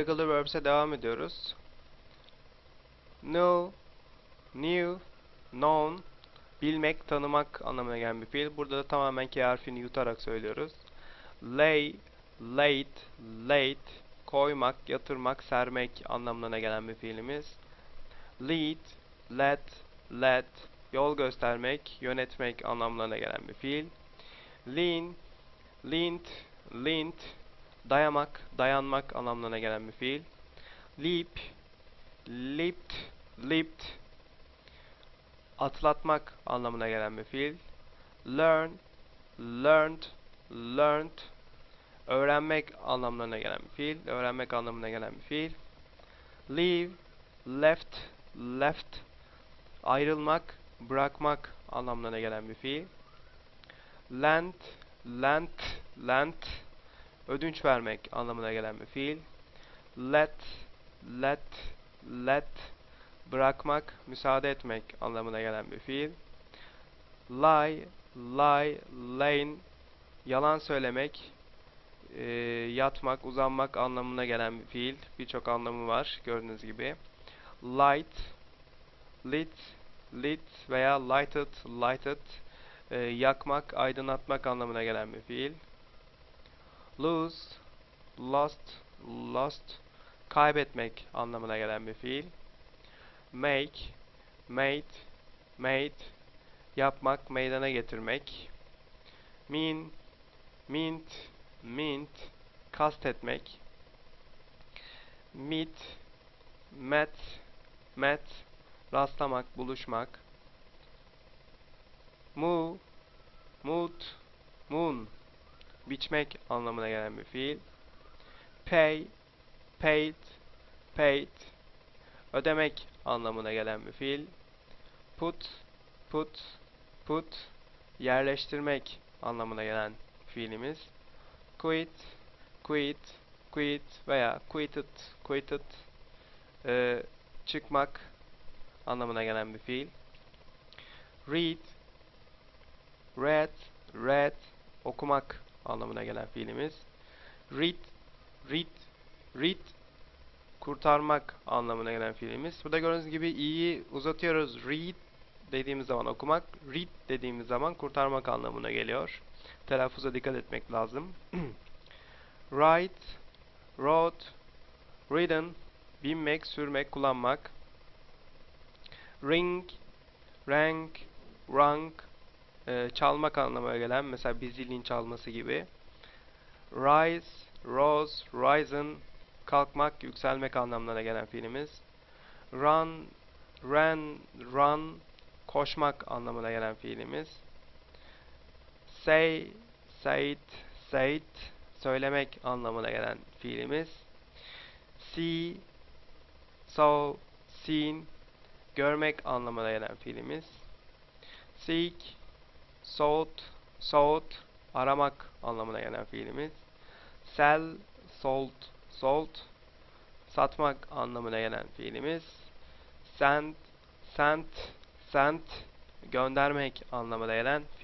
Regular verbs'e devam ediyoruz. Know, knew, known, bilmek, tanımak anlamına gelen bir fiil. Burada da tamamen K harfini yutarak söylüyoruz. Lay, laid, laid, koymak, yatırmak, sermek anlamına gelen bir fiilimiz. Lead, led, led, yol göstermek, yönetmek anlamlarına gelen bir fiil. Lean, leaned, leaned, dayamak, dayanmak anlamlarına gelen bir fiil. Leap, leaped, leaped, atlatmak anlamına gelen bir fiil. Learn, learned, learned, öğrenmek anlamlarına gelen bir fiil. Öğrenmek anlamına gelen bir fiil. Leave, left, left, ayrılmak, bırakmak anlamlarına gelen bir fiil. Lend, lent, lent, ödünç vermek anlamına gelen bir fiil. Let, let, let, bırakmak, müsaade etmek anlamına gelen bir fiil. Lie, lie, lane, yalan söylemek, e, yatmak, uzanmak anlamına gelen bir fiil. Birçok anlamı var gördüğünüz gibi. Light, lit, lit veya lighted, lighted, e, yakmak, aydınlatmak anlamına gelen bir fiil. Lose, lost, lost, kaybetmek anlamına gelen bir fiil. Make, made, made, yapmak, meydana getirmek. Mean, mint, mint, kastetmek. Meet, met, met, rastlamak, buluşmak. Move, mood, moon, biçmek anlamına gelen bir fiil. Pay, paid, paid, ödemek anlamına gelen bir fiil. Put, put, put, yerleştirmek anlamına gelen fiilimiz. Quit, quit, quit veya quitted, quitted, e, çıkmak anlamına gelen bir fiil. Read, read, read, okumak anlamına gelen fiilimiz. Read, read, read, kurtarmak anlamına gelen fiilimiz. Burada gördüğünüz gibi i'yi uzatıyoruz. Read dediğimiz zaman okumak, read dediğimiz zaman kurtarmak anlamına geliyor. Telaffuza dikkat etmek lazım. Ride, rode, ridden, binmek, sürmek, kullanmak. Ring, rang, rang, e, çalmak anlamına gelen mesela bir zilin çalması gibi. Rise, rose, risen, kalkmak, yükselmek anlamına gelen fiilimiz. Run, ran, run, koşmak anlamına gelen fiilimiz. Say, said, said, söylemek anlamına gelen fiilimiz. See, saw, seen, görmek anlamına gelen fiilimiz. Seek, sought, sought, aramak anlamına gelen fiilimiz. Sell, sold, sold, satmak anlamına gelen fiilimiz. Send, sent, sent, göndermek anlamına gelen fiil.